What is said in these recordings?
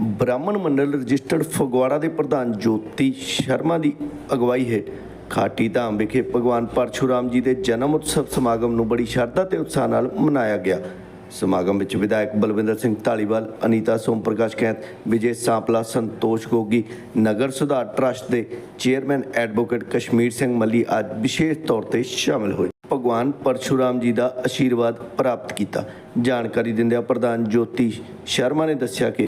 ਬ੍ਰਾਹਮਣ ਮੰਡਲ ਰਜਿਸਟਰਡ ਫਗਵਾੜਾ ਦੇ ਪ੍ਰਧਾਨ ਜੋਤੀ ਸ਼ਰਮਾ ਦੀ ਅਗਵਾਈ ਹੇਠ ਖਾਟੀ ਧਾਮ ਵਿਖੇ ਭਗਵਾਨ ਪਰਸ਼ੁਰਾਮ ਜੀ ਦੇ ਜਨਮ ਉਤਸਵ ਸਮਾਗਮ ਨੂੰ ਬੜੀ ਸ਼ਰਧਾ ਤੇ ਉਤਸ਼ਾਹ ਨਾਲ ਮਨਾਇਆ ਗਿਆ। ਸਮਾਗਮ ਵਿੱਚ ਵਿਧਾਇਕ ਬਲਵਿੰਦਰ ਸਿੰਘ ਢਾਲੀਵਾਲ ਅਨੀਤਾ ਸੋਮ ਪ੍ਰਕਾਸ਼ ਕੈਂਤ, ਵਿਜੇ ਸਾਂਪਲਾ, ਸੰਤੋਸ਼ ਗੋਗੀ, ਨਗਰ ਸੁਧਾਰ ਟਰਸਟ ਦੇ ਚੇਅਰਮੈਨ ਐਡਵੋਕੇਟ ਕਸ਼ਮੀਰ ਸਿੰਘ ਮੱਲੀ ਅੱਜ ਵਿਸ਼ੇਸ਼ ਤੌਰ ਤੇ ਸ਼ਾਮਿਲ ਹੋਏ। ਭਗਵਾਨ ਪਰਸ਼ੁਰਾਮ ਜੀ ਦਾ ਆਸ਼ੀਰਵਾਦ ਪ੍ਰਾਪਤ ਕੀਤਾ। ਜਾਣਕਾਰੀ ਦਿੰਦਿਆਂ ਪ੍ਰਧਾਨ ਜੋਤੀ ਸ਼ਰਮਾ ਨੇ ਦੱਸਿਆ ਕਿ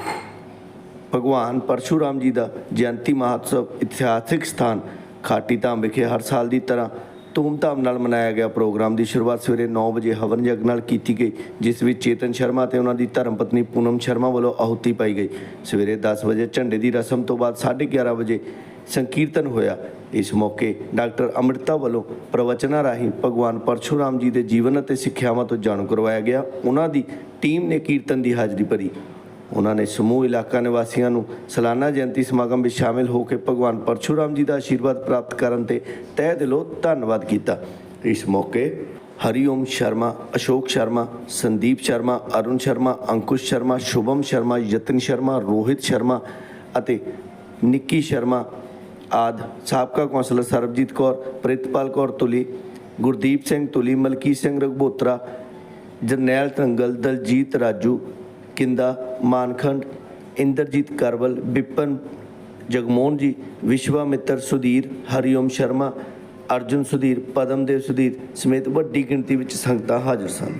ਭਗਵਾਨ ਪਰਸ਼ੁਰਾਮ ਜੀ ਦਾ ਜਯੰਤੀ ਮਹਾਤਸਵ ਇਤਿਹਾਸਿਕ ਸਥਾਨ ਖਾਟੀ ਧਾਮ ਵਿਖੇ ਹਰ ਸਾਲ ਦੀ ਤਰ੍ਹਾਂ ਧੂਮਧਾਮ ਨਾਲ ਮਨਾਇਆ ਗਿਆ। ਪ੍ਰੋਗਰਾਮ ਦੀ ਸ਼ੁਰੂਆਤ ਸਵੇਰੇ 9 ਵਜੇ ਹਵਨ ਯੱਗ ਨਾਲ ਕੀਤੀ ਗਈ, ਜਿਸ ਵਿੱਚ ਚੇਤਨ ਸ਼ਰਮਾ ਤੇ ਉਹਨਾਂ ਦੀ ਧਰਮ ਪਤਨੀ ਪੂਨਮ ਸ਼ਰਮਾ ਵੱਲੋਂ ਆਹੁਤੀ ਪਾਈ ਗਈ। ਸਵੇਰੇ 10 ਵਜੇ ਝੰਡੇ ਦੀ ਰਸਮ ਤੋਂ ਬਾਅਦ 11:30 ਵਜੇ ਸੰਕੀਰਤਨ ਹੋਇਆ। ਇਸ ਮੌਕੇ ਡਾਕਟਰ ਅੰਮ੍ਰਿਤਾ ਵੱਲੋਂ ਪ੍ਰਵਚਨਾਂ ਰਾਹੀਂ ਭਗਵਾਨ ਪਰਸ਼ੁਰਾਮ ਜੀ ਦੇ ਜੀਵਨ ਅਤੇ ਸਿੱਖਿਆਵਾਂ ਤੋਂ ਜਾਣੂ ਕਰਵਾਇਆ ਗਿਆ। ਉਹਨਾਂ ਦੀ ਟੀਮ ਨੇ ਕੀਰਤਨ ਦੀ ਹਾਜ਼ਰੀ ਭਰੀ। ਉਹਨਾਂ ਨੇ ਸਮੂਹ ਇਲਾਕਾ ਨਿਵਾਸੀਆਂ ਨੂੰ ਸਾਲਾਨਾ ਜਯੰਤੀ ਸਮਾਗਮ ਵਿੱਚ ਸ਼ਾਮਿਲ ਹੋ ਕੇ ਭਗਵਾਨ ਪਰਸ਼ੁਰਾਮ ਜੀ ਦਾ ਆਸ਼ੀਰਵਾਦ ਪ੍ਰਾਪਤ ਕਰਨ ਤੇ ਤਹਿ ਦਿਲੋਂ ਧੰਨਵਾਦ ਕੀਤਾ। ਇਸ ਮੌਕੇ ਹਰੀਓਮ ਸ਼ਰਮਾ, ਅਸ਼ੋਕ ਸ਼ਰਮਾ, ਸੰਦੀਪ ਸ਼ਰਮਾ, ਅਰੁਣ ਸ਼ਰਮਾ, ਅੰਕੁਸ਼ ਸ਼ਰਮਾ, ਸ਼ੁਭਮ ਸ਼ਰਮਾ, ਯਤਨ ਸ਼ਰਮਾ, ਰੋਹਿਤ ਸ਼ਰਮਾ ਅਤੇ ਨਿੱਕੀ ਸ਼ਰਮਾ ਆਦ ਸਾਬਕਾ ਕੌਂਸਲਰ ਸਰਬਜੀਤ ਕੌਰ, ਪ੍ਰਿਤਪਾਲ ਕੌਰ ਤੁਲੀ ਗੁਰਦੀਪ ਸਿੰਘ ਤੁਲੀ ਮਲਕੀ ਸਿੰਘ ਰਘਬੋਤਰਾ, ਜਰਨੈਲ ਤੰਗਲ ਦਲਜੀਤ ਰਾਜੂ ਕਿੰਦਾ, ਮਾਨਖੰਡ, ਇੰਦਰਜੀਤ ਕਰਵਲ, ਬਿਪਨ ਜਗਮੋਹਨ ਜੀ ਵਿਸ਼ਵਾਮਿੱਤਰ ਸੁਧੀਰ, ਹਰੀਓਮ ਸ਼ਰਮਾ, ਅਰਜੁਨ ਸੁਧੀਰ ਪਦਮਦੇਵ ਸੁਧੀਰ ਸਮੇਤ ਵੱਡੀ ਗਿਣਤੀ ਵਿੱਚ ਸੰਗਤਾਂ ਹਾਜ਼ਰ ਸਨ।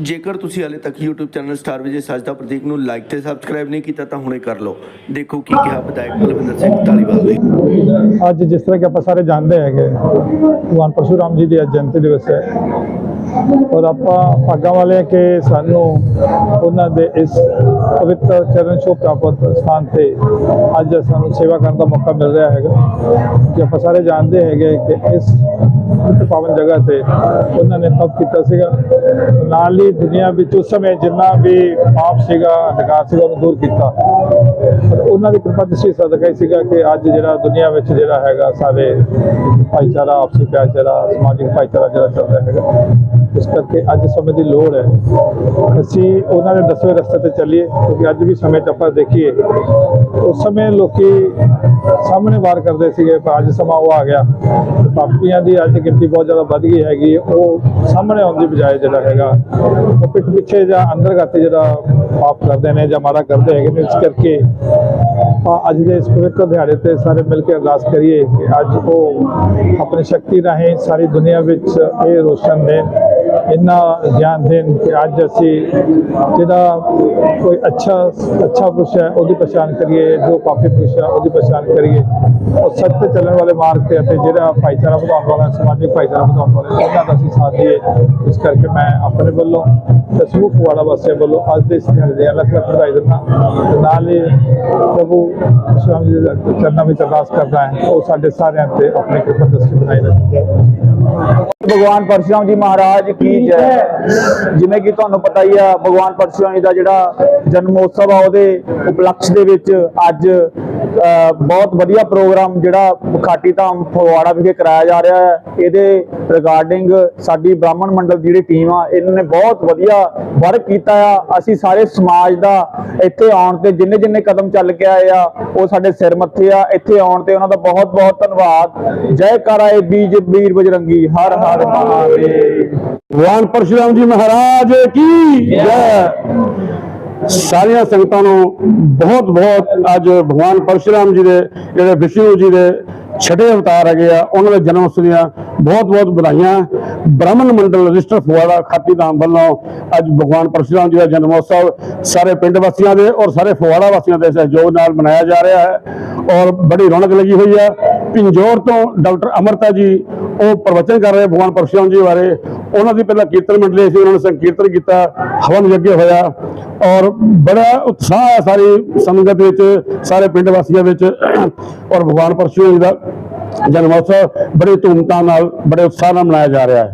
ਜੇਕਰ ਤੁਸੀਂ ਹਾਲੇ ਤੱਕ YouTube ਚੈਨਲ ਸਟਾਰ ਵਿਜੇ ਸਜਦਾ ਪ੍ਰਤੀਕ ਨੂੰ ਲਾਈਕ ਤੇ ਸਬਸਕ੍ਰਾਈਬ ਨਹੀਂ ਕੀਤਾ ਤਾਂ ਹੁਣੇ ਕਰ ਲਓ। ਦੇਖੋ ਕੀ ਕਿਹਾ ਵਿਧਾਇਕ ਬਲਵਿੰਦਰ ਸਿੰਘ ਢਾਲੀਵਾਲ ਨੇ। ਅੱਜ ਜਿਸ ਤਰ੍ਹਾਂ ਕਿ ਆਪਾਂ ਸਾਰੇ ਜਾਣਦੇ ਹੈਗੇ, ਭਗਵਾਨ ਪਰਸੂਰਾਮ ਜੀ ਦੀ ਅੱਜ ਜਯੰਤੀ ਦਿਵਸ ਹੈ। ਔਰ ਆਪਾਂ ਭਾਗਾਂ ਵਾਲੇ ਹਾਂ ਕਿ ਸਾਨੂੰ ਉਹਨਾਂ ਦੇ ਇਸ ਪਵਿੱਤਰ ਚਰਨ ਛੋਹ ਪ੍ਰਾਪਤ ਸਥਾਨ ਤੇ ਅੱਜ ਸਾਨੂੰ ਸੇਵਾ ਕਰਨ ਦਾ ਮੌਕਾ ਮਿਲ ਰਿਹਾ ਹੈਗਾ। ਕਿ ਆਪਾਂ ਸਾਰੇ ਜਾਣਦੇ ਹੈਗੇ ਕਿ ਇਸ ਪਾਵਨ ਜਗ੍ਹਾ ਤੇ ਉਹਨਾਂ ਨੇ ਤਪ ਕੀਤਾ ਸੀਗਾ। ਨਾਲ ਹੀ ਦੁਨੀਆ ਵਿੱਚ ਉਸ ਸਮੇਂ ਜਿੰਨਾ ਵੀ ਪਾਪ ਸੀਗਾ ਅੰਧਕਾਰ ਸੀਗਾ, ਉਹਨੂੰ ਦੂਰ ਕੀਤਾ। ਉਹਨਾਂ ਦੀ ਕਿਰਪਾ ਦ੍ਰਿਸ਼ਟੀ ਸਦਕਾ ਹੀ ਸੀਗਾ ਕਿ ਅੱਜ ਜਿਹੜਾ ਦੁਨੀਆ ਵਿੱਚ ਜਿਹੜਾ ਹੈਗਾ, ਸਾਰੇ ਭਾਈਚਾਰਾ, ਆਪਸੀ ਭਾਈਚਾਰਾ ਸਮਾਜਿਕ ਭਾਈਚਾਰਾ ਜਿਹੜਾ ਚੱਲ ਰਿਹਾ ਹੈਗਾ। ਇਸ ਕਰਕੇ ਅੱਜ ਸਮੇਂ ਦੀ ਲੋੜ ਹੈ। ਅਸੀਂ ਉਹਨਾਂ ਦੇ ਦਸਵੇਂ ਰਸਤੇ ਤੇ ਚੱਲੀਏ, ਕਿਉਂਕਿ ਅੱਜ ਵੀ ਸਮੇਂ 'ਚ ਆਪਾਂ ਦੇਖੀਏ। ਉਸ ਸਮੇਂ ਲੋਕੀ ਸਾਹਮਣੇ ਵਾਰ ਕਰਦੇ ਸੀਗੇ, ਪਰ ਅੱਜ ਸਮਾਂ ਉਹ ਆ ਗਿਆ। ਪਾਪੀਆਂ ਦੀ ਅੱਜ ਗਿਣਤੀ ਬਹੁਤ ਜ਼ਿਆਦਾ ਵੱਧ ਗਈ ਹੈਗੀ, ਉਹ ਸਾਹਮਣੇ ਆਉਣ ਦੀ ਬਜਾਏ ਜਿਹੜਾ ਹੈਗਾ, ਉਹ ਪਿੱਠ ਪਿੱਛੇ ਜਾਂ ਅੰਦਰਗਤ ਜਿਹੜਾ ਪਾਪ ਕਰਦੇ ਨੇ ਜਾਂ ਮਾਰਾ ਕਰਦੇ ਹੈਗੇ ਨੇ, ਇਸ ਕਰਕੇ ਆਪਾਂ ਅੱਜ ਦੇ ਇਸ ਪਵਿੱਤਰ ਦਿਹਾੜੇ ਤੇ ਸਾਰੇ ਮਿਲ ਕੇ ਅਰਦਾਸ ਕਰੀਏ ਕਿ ਅੱਜ ਉਹ ਆਪਣੀ ਸ਼ਕਤੀ ਰਾਹੀਂ ਸਾਰੀ ਦੁਨੀਆ ਵਿੱਚ ਇਹ ਰੋਸ਼ਨ ਦੇਣ। ਇੰਨਾ ਗਿਆਨ ਦੇਣ ਕਿ ਅੱਜ ਅਸੀਂ ਜਿਹੜਾ ਕੋਈ ਅੱਛਾ ਅੱਛਾ ਪੁਰਸ਼ ਹੈ, ਉਹਦੀ ਪਛਾਣ ਕਰੀਏ, ਜੋ ਪਾਪੀ ਪੁਰਸ਼ ਹੈ, ਉਹਦੀ ਪਛਾਣ ਕਰੀਏ। ਉਹ ਸੱਚ ਤੇ ਚੱਲਣ ਵਾਲੇ ਮਾਰਗ ਤੇ ਅਤੇ ਜਿਹੜਾ ਭਾਈਚਾਰਾ ਵਧਾਉਣ ਵਾਲਾ, ਸਮਾਜਿਕ ਭਾਈਚਾਰਾ ਵਧਾਉਣ ਵਾਲੇ ਉਹਨਾਂ ਦਾ ਅਸੀਂ ਸਾਥ ਦਈਏ। ਇਸ ਕਰਕੇ ਮੈਂ ਆਪਣੇ ਵੱਲੋਂ ਤੇ ਸਮੂਹ ਫਗਵਾੜਾ ਵਾਸੀਆਂ ਵੱਲੋਂ ਅੱਜ ਦੇ ਇਸ ਦਿਹਾੜੇ ਦੇ ਲੱਖ ਲੱਖ ਵਧਾਈ ਦਿੰਦਾ ਨਾਲ ਹੀ ਪ੍ਰਭੂ ਸ਼ਾਮ ਜੀ ਦਾ ਚਰਨਾਂ ਵਿੱਚ ਅਰਦਾਸ ਕਰਦਾ ਹੈ ਉਹ ਸਾਡੇ ਸਾਰਿਆਂ ਤੇ ਆਪਣੀ ਕਿਰਪਾ ਦ੍ਰਿਸ਼ਟੀ ਬਣਾਈ ਰੱਖੇ। ਭਗਵਾਨ ਪਰਸ਼ੁਰਾਮ ਜੀ ਮਹਾਰਾਜ ਕੀ ਜੈ। ਜਿਵੇਂ ਕਿ ਤੁਹਾਨੂੰ ਪਤਾ ਹੀ ਆ ਭਗਵਾਨ ਪਰਸ਼ੁਰਾਮ ਜੀ ਦਾ ਜਿਹੜਾ ਜਨਮੋਤਸਵ ਆ ਉਹਦੇ ਉਪਲਕਸ਼ ਦੇ ਵਿੱਚ ਅੱਜ ਬਹੁਤ ਵਧੀਆ ਪ੍ਰੋਗਰਾਮ ਜਿਹੜਾ ਖਾਟੀ ਧਾਮ ਫਗਵਾੜਾ ਵਿਖੇ ਕਰਾਇਆ ਜਾ ਰਿਹਾ ਹੈ। ਇਹਦੇ ਰਿਗਾਰਡਿੰਗ ਸਾਡੀ ਬ੍ਰਾਹਮਣ ਮੰਡਲ ਦੀ ਜਿਹੜੀ ਟੀਮ ਆ, ਇਹਨਾਂ ਨੇ ਬਹੁਤ ਵਧੀਆ ਵਰਕ ਕੀਤਾ ਆ। ਅਸੀਂ ਸਾਰੇ ਸਮਾਜ ਦਾ ਇੱਥੇ ਆਉਣ ਤੇ ਜਿੰਨੇ ਜਿੰਨੇ ਕਦਮ ਚੱਲ ਕੇ ਆਏ ਆ, ਉਹ ਸਾਡੇ ਸਿਰ ਮੱਥੇ ਆ। ਇੱਥੇ ਆਉਣ ਤੇ ਉਹਨਾਂ ਦਾ ਬਹੁਤ ਬਹੁਤ ਧੰਨਵਾਦ। ਜੈ ਕਰਾਏ ਬੀਜ ਵੀਰ ਬਜਰੰਗੀ। ਹਰ ਹਰ ਮਹਾਦੇਵ। ਭਗਵਾਨ ਪਰਸ਼ੁਰਾਮ ਜੀ ਮਹਾਰਾਜ ਕੀ ਜੈ। ਸਾਰੀਆਂ ਸੰਗਤਾਂ ਨੂੰ ਬਹੁਤ ਬਹੁਤ ਅੱਜ ਭਗਵਾਨ ਪਰਸ਼ੁਰਾਮ ਜੀ ਦੇ ਜਿਹੜੇ ਵਿਸ਼ਨੂੰ ਜੀ ਦੇ ਛਠੇ ਅਵਤਾਰ ਹੈਗੇ ਆ, ਉਹਨਾਂ ਦੇ ਜਨਮ ਉਤਸਵ ਦੀਆਂ ਬਹੁਤ ਬਹੁਤ ਵਧਾਈਆਂ। ਬ੍ਰਾਹਮਣ ਮੰਡਲ ਰਜਿਸਟਰ ਫਗਵਾੜਾ ਖਾਤੀ ਧਾਮ ਵੱਲੋਂ ਅੱਜ ਭਗਵਾਨ ਪਰਸ਼ੁਰਾਮ ਜੀ ਦਾ ਜਨਮ ਉਤਸਵ ਸਾਰੇ ਪਿੰਡ ਵਾਸੀਆਂ ਦੇ ਔਰ ਸਾਰੇ ਫਗਵਾੜਾ ਵਾਸੀਆਂ ਦੇ ਸਹਿਯੋਗ ਨਾਲ ਮਨਾਇਆ ਜਾ ਰਿਹਾ ਹੈ ਔਰ ਬੜੀ ਰੌਣਕ ਲੱਗੀ ਹੋਈ ਹੈ। ਪਿੰਜੌਰ ਤੋਂ ਡਾਕਟਰ ਅਮਰਤਾ ਜੀ ਉਹ ਪ੍ਰਵਚਨ ਕਰ ਰਹੇ ਭਗਵਾਨ ਪਰਸ਼ੁਰਾਮ ਜੀ ਬਾਰੇ। ਉਹਨਾਂ ਦੀ ਪਹਿਲਾਂ ਕੀਰਤਨ ਮੰਡਲੀ ਸੀ, ਉਹਨਾਂ ਨੇ ਸੰਕੀਰਤਨ ਕੀਤਾ, ਹਵਨ ਯੱਗ ਹੋਇਆ। ਔਰ ਬੜਾ ਉਤਸ਼ਾਹ ਹੈ ਸਾਰੀ ਸੰਗਤ ਵਿੱਚ, ਸਾਰੇ ਪਿੰਡ ਵਾਸੀਆਂ ਵਿੱਚ। ਔਰ ਭਗਵਾਨ ਪਰਸ਼ੁਰਾਮ ਜੀ ਦਾ ਜਨਮ ਉਤਸਵ ਬੜੇ ਧੂਮਧਾਮ ਨਾਲ, ਬੜੇ ਉਤਸ਼ਾਹ ਨਾਲ ਮਨਾਇਆ ਜਾ ਰਿਹਾ ਹੈ।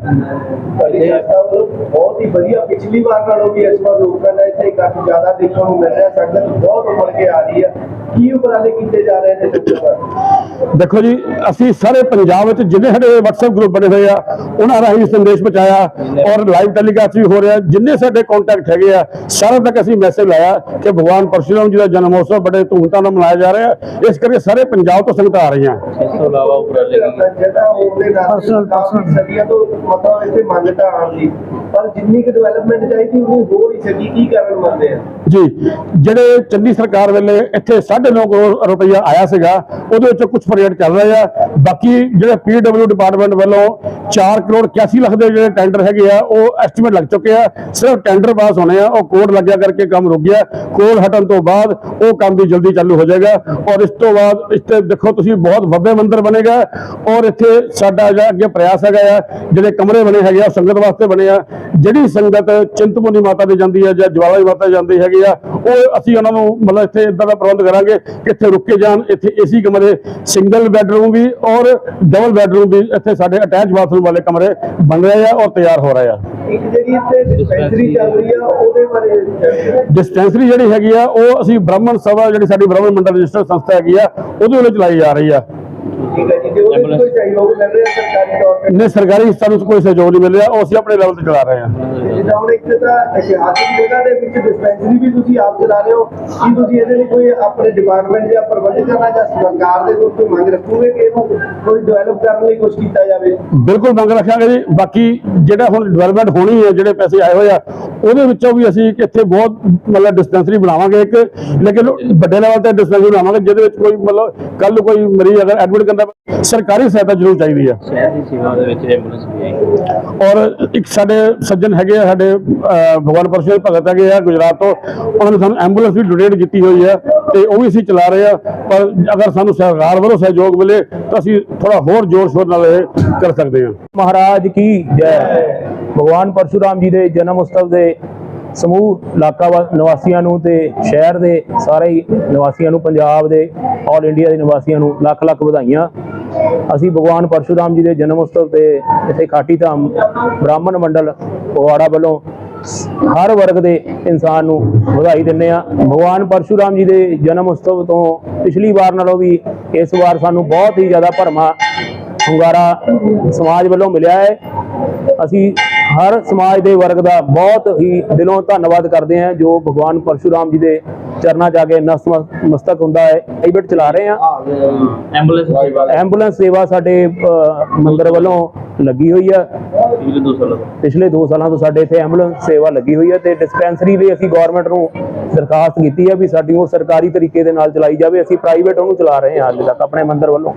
ਬਹੁਤ ਹੀ ਵਧੀਆ ਪਿਛਲੀ ਵਾਰ ਨਾਲੋਂ ਵੀ ਇਸ ਵਾਰ ਲੋਕਾਂ ਦਾ ਇੱਥੇ ਕਾਫੀ ਜ਼ਿਆਦਾ ਦੇਖਣ ਨੂੰ ਮਿਲ ਰਿਹਾ ਸੰਗਤ ਬਹੁਤ ਉਮੜ ਕੇ ਆ ਰਹੀ ਹੈ ਕੀ ਉਪਰਾਲੇ ਕੀਤੇ ਜਾ ਰਹੇ ਨੇ ਲੋਕਾਂ ਦਾ ਦੇਖੋ ਜੀ ਅਸੀਂ ਸਾਰੇ ਪੰਜਾਬ ਵਿੱਚ ਜਿੰਨੇ ਸਾਡੇ WhatsApp ਗਰੁੱਪ ਬਣੇ ਹੋਏ ਆ ਉਹਨਾਂ ਰਾਹੀਂ ਸੰਦੇਸ਼ ਪਹੁੰਚਾਇਆ ਔਰ ਲਾਈਵ ਟੈਲੀਕਾਸਟ ਵੀ ਹੋ ਰਿਹਾ। ਜਿੰਨੇ ਸਾਡੇ ਕੰਟੈਕਟ ਹੈਗੇ ਆ ਸਾਰਿਆਂ ਤੱਕ ਅਸੀਂ ਮੈਸੇਜ ਲਾਇਆ ਕਿ ਭਗਵਾਨ ਪਰਸ਼ੁਰਾਮ ਜੀ ਦਾ ਜਨਮ ਉਤਸਵ ਬੜੇ ਧੂਮਧਾਮ ਨਾਲ ਮਨਾਇਆ ਜਾ ਰਿਹਾ। ਇਸ ਕਰਕੇ ਸਾਰੇ ਪੰਜਾਬ ਤੋਂ ਸੰਗਤਾਂ ਆ ਰਹੀਆਂ। ਦੇ ਨਾਲ ਸਦੀਆਂ ਤੋਂ ਮਤਲਬ ਇੱਥੇ ਮਾਨਤਾ ਆਉਣ ਦੀ ਪਰ ਜਿੰਨੀ ਕੁ ਡਿਵੈਲਪਮੈਂਟ ਚਾਹੀਦੀ ਉਨੀ ਹੋ ਨਹੀਂ ਸਕੀ। ਕੀ ਕਾਰਨ ਮੰਨਦੇ ਆ ਜੀ, ਜਿਹੜੇ ਚੰਨੀ ਸਰਕਾਰ ਵੇਲੇ ਇੱਥੇ 9.5 ਕਰੋੜ ਰੁਪਈਆ ਆਇਆ ਸੀਗਾ, ਉਹਦੇ ਵਿੱਚ ਕੁਝ ਪ੍ਰੋਜੈਕਟ ਚੱਲ ਰਹੇ ਆ। ਬਾਕੀ ਜਿਹੜੇ ਪੀਡਬਲਿਊ ਡਿਪਾਰਟਮੈਂਟ ਵੱਲੋਂ 4 ਕਰੋੜ 81 ਲੱਖ ਦੇ ਜਿਹੜੇ ਟੈਂਡਰ ਹੈਗੇ ਆ, ਉਹ ਐਸਟੀਮੇਟ ਲੱਗ ਚੁੱਕੇ ਆ। ਸਿਰਫ ਟੈਂਡਰ ਪਾਸ ਹੋਣੇ ਆ, ਉਹ ਕੋਡ ਲੱਗਿਆ ਕਰਕੇ ਕੰਮ ਰੁਕ ਗਿਆ। ਕੋਡ ਹਟਣ ਤੋਂ ਬਾਅਦ ਉਹ ਕੰਮ ਵੀ ਜਲਦੀ ਚਾਲੂ ਹੋ ਜਾਏਗਾ। ਔਰ ਇਸ ਤੋਂ ਬਾਅਦ ਇਸ 'ਤੇ ਦੇਖੋ, ਤੁਸੀਂ ਬਹੁਤ ਵੱਡੇ ਮੰਦਿਰ ਬਣੇਗਾ। ਔਰ ਇੱਥੇ ਸਾਡਾ ਜਿਹੜਾ ਅੱਗੇ ਪ੍ਰਯਾਸ ਹੈਗਾ ਆ, ਜਿਹੜੇ ਕਮਰੇ ਬਣੇ ਹੈਗੇ ਆ, ਉਹ ਸੰਗਤ ਵਾਸਤੇ ਬਣੇ ਆ। ਜਿਹੜੀ ਸੰਗਤ ਚਿੰਤਪੁਰਨੀ ਮਾਤਾ ਦੇ ਜਾਂਦੀ ਹੈ ਜਾਂ ਜਵਾਲਾ ਮਾਤਾ ਜਾਂਦੀ ਹੈਗੀ ਆ ਉਹ ਅਸੀਂ ਉਹਨਾਂ ਨੂੰ ਮਤਲਬ ਇੱਥੇ ਇਦਾਂ ਦਾ ਪ੍ਰਬੰਧ ਕਰਾਂਗੇ ਕਿ ਇੱਥੇ ਰੁਕ ਕੇ ਜਾਣ ਇੱਥੇ ਏਸੀ ਕਮਰੇ ਸਿੰਗਲ ਬੈੱਡਰੂਮ ਵੀ ਔਰ ਡਬਲ ਬੈੱਡਰੂਮ ਵੀ ਇੱਥੇ ਸਾਡੇ ਅਟੈਚ ਬਾਥਰੂਮ ਵਾਲੇ ਕਮਰੇ ਬਣ ਰਹੇ ਆ ਔਰ ਤਿਆਰ ਹੋ ਰਹੇ ਆ। ਇੱਕ ਜਿਹੜੀ ਇੱਥੇ ਡਿਸਪੈਂਸਰੀ ਚੱਲ ਰਹੀ ਆ ਉਹਦੇ ਬਾਰੇ ਡਿਸਪੈਂਸਰੀ ਜਿਹੜੀ ਹੈਗੀ ਆ ਉਹ ਅਸੀਂ ਬ੍ਰਾਹਮਣ ਸਭਾ ਜਿਹੜੀ ਸਾਡੀ ਬ੍ਰਾਹਮਣ ਮੰਡਲ ਰਜਿਸਟਰ ਸੰਸਥਾ ਹੈਗੀ ਆ ਉਹਦੇ ਵੱਲੋਂ ਚਲਾਈ ਜਾ ਰਹੀ ਆ। ਕੋਈ ਸਹਿਯੋਗ ਮਿਲ ਰਿਹਾ ਸਰਕਾਰੀ ਤੌਰ ਤੇ। ਨੇ ਸਰਕਾਰੀ ਸਾਨੂੰ ਕੋਈ ਸਹਿਯੋਗ ਨਹੀਂ ਮਿਲ ਰਿਹਾ ਉਹ ਅਸੀਂ ਆਪਣੇ ਲੈਵਲ ਤੇ ਚਲਾ ਰਹੇ ਹਾਂ। ਜਿੱਦਾਂ ਹੁਣ ਇੱਕ ਤਾਂ ਇਤਿਹਾਸਿਕ ਜਗ੍ਹਾ ਦੇ ਵਿੱਚ ਡਿਸਪੈਂਸਰੀ ਵੀ ਤੁਸੀਂ ਆਪ ਚਲਾ ਰਹੇ ਹੋ ਕੀ ਤੁਸੀਂ ਇਹਦੇ ਲਈ ਕੋਈ ਆਪਣੇ ਡਿਪਾਰਟਮੈਂਟ ਜਾਂ ਪ੍ਰਬੰਧ ਕਰਨਾ ਜਾਂ ਸਰਕਾਰ ਦੇ ਕੋਲ ਕੋਈ ਮੰਗ ਰੱਖੋਗੇ ਕਿ ਇਹਨੂੰ ਕੋਈ ਡਿਵੈਲਪ ਕਰਨ ਲਈ ਕੁਝ ਕੀਤਾ ਜਾਵੇ? ਬਿਲਕੁਲ ਮੰਗ ਰੱਖਾਂਗੇ ਜੀ। ਬਾਕੀ ਜਿਹੜਾ ਹੁਣ ਡਿਵੈਲਪਮੈਂਟ ਹੋਣੀ ਹੈ ਜਿਹੜੇ ਪੈਸੇ ਆਏ ਹੋਏ ਆ ਉਹਦੇ ਵਿੱਚੋਂ ਵੀ ਅਸੀਂ ਇੱਥੇ ਬਹੁਤ ਮਤਲਬ ਡਿਸਪੈਂਸਰੀ ਬਣਾਵਾਂਗੇ ਇੱਕ ਲੇਕਿਨ ਵੱਡੇ ਲੈਵਲ ਤੇ ਡਿਸਪੈਂਸਰੀ ਬਣਾਵਾਂਗੇ ਜਿਹਦੇ ਵਿੱਚ ਕੋਈ ਮਤਲਬ ਕੱਲ ਕੋਈ ਮਰੀਜ਼ ਅਗਰ ਐਡਮਿਟ ਪਏ, ਸਰਕਾਰੀ ਸਹਾਇਤਾ ਜ਼ਰੂਰ ਚਾਹੀਦੀ ਆ। ਸ਼ਹਿਰ ਦੀ ਸੇਵਾ ਦੇ ਵਿੱਚ ਐਂਬੂਲੈਂਸ ਵੀ ਆਈ। ਔਰ ਇੱਕ ਸਾਡੇ ਸੱਜਣ ਹੈਗੇ ਆ ਸਾਡੇ ਭਗਵਾਨ ਪਰਸ਼ੇ ਭਗਤ ਹੈਗੇ ਆ ਗੁਜਰਾਤ ਤੋਂ ਉਹਨਾਂ ਨੇ ਸਾਨੂੰ ਐਂਬੂਲੈਂਸ ਵੀ ਡੋਨੇਟ ਕੀਤੀ ਹੋਈ ਹੈ ਤੇ ਉਹ ਵੀ ਅਸੀਂ ਚਲਾ ਰਹੇ ਆ। ਪਰ ਅਗਰ ਸਾਨੂੰ ਸਰਕਾਰ ਵੱਲੋਂ ਸਹਿਯੋਗ ਮਿਲੇ ਤਾਂ ਅਸੀਂ ਥੋੜਾ ਹੋਰ ਜ਼ੋਰ ਸ਼ੋਰ ਨਾਲ ਇਹ ਕਰ ਸਕਦੇ ਹਾਂ ਮਹਾਰਾਜ ਕੀ ਜੈ। ਭਗਵਾਨ ਪਰਸ਼ੁਰਾਮ ਜੀ ਦੇ ਜਨਮ ਉਤਸਵ ਦੇ ਸਮੂਹ ਇਲਾਕਾ ਵਾ- ਨਿਵਾਸੀਆਂ ਨੂੰ ਤੇ ਸ਼ਹਿਰ ਦੇ ਸਾਰੇ ਹੀ ਨਿਵਾਸੀਆਂ ਨੂੰ, ਪੰਜਾਬ ਦੇ ਆਲ ਇੰਡੀਆ ਦੇ ਨਿਵਾਸੀਆਂ ਨੂੰ ਲੱਖ ਲੱਖ ਵਧਾਈਆਂ। ਅਸੀਂ ਭਗਵਾਨ ਪਰਸ਼ੁਰਾਮ ਜੀ ਦੇ ਜਨਮ ਉਤਸਵ ਤੇ ਇੱਥੇ ਖਾਟੀ ਧਾਮ ਬ੍ਰਾਹਮਣ ਮੰਡਲ ਫਗਵਾੜਾ ਵੱਲੋਂ ਹਰ ਵਰਗ ਦੇ ਇਨਸਾਨ ਨੂੰ ਵਧਾਈ ਦਿੰਦੇ ਆ ਭਗਵਾਨ ਪਰਸ਼ੁਰਾਮ ਜੀ ਦੇ ਜਨਮ ਉਤਸਵ ਤੋਂ ਪਿਛਲੀ ਵਾਰ ਨਾਲੋਂ ਵੀ ਇਸ ਵਾਰ ਸਾਨੂੰ ਬਹੁਤ ਹੀ ਜ਼ਿਆਦਾ ਭਰਮਾ, ਹੁੰਗਾਰਾ ਸਮਾਜ ਵੱਲੋਂ ਮਿਲਿਆ ਹੈ। ਅਸੀਂ ਹਰ ਸਮਾਜ ਦੇ ਵਰਗ ਦਾ ਬਹੁਤ ਹੀ ਦਿਲੋਂ ਧੰਨਵਾਦ ਕਰਦੇ ਹਾਂ ਜੋ ਭਗਵਾਨ ਪਰਸ਼ੁਰਾਮ ਜੀ ਦੇ ਚਰਨਾਂ ਆ ਕੇ ਨਸਮਸਤਕ ਹੁੰਦਾ ਹੈ। ਪ੍ਰਾਈਵੇਟ ਚਲਾ ਰਹੇ ਹਾਂ। ਐਂਬੂਲੈਂਸ ਸੇਵਾ ਐਂਬੂਲੈਂਸ ਸੇਵਾ ਸਾਡੇ ਮੰਦਿਰ ਵੱਲੋਂ ਲੱਗੀ ਹੋਈ ਹੈ ਪਿਛਲੇ ਦੋ ਸਾਲਾਂ ਤੋਂ। ਪਿਛਲੇ 2 ਸਾਲਾਂ ਤੋਂ ਸਾਡੇ ਇੱਥੇ ਐਂਬੂਲੈਂਸ ਸੇਵਾ ਲੱਗੀ ਹੋਈ ਹੈ ਤੇ ਡਿਸਪੈਂਸਰੀ ਲਈ ਅਸੀਂ ਗਵਰਨਮੈਂਟ ਨੂੰ ਦਰਖਾਸਤ ਕੀਤੀ ਹੈ ਵੀ ਸਾਡੀ ਉਹ ਸਰਕਾਰੀ ਤਰੀਕੇ ਦੇ ਨਾਲ ਚਲਾਈ ਜਾਵੇ। ਅਸੀਂ ਪ੍ਰਾਈਵੇਟ ਉਹਨੂੰ ਚਲਾ ਰਹੇ ਹਾਂ ਹਾਲੇ ਤੱਕ ਆਪਣੇ ਮੰਦਿਰ ਵੱਲੋਂ।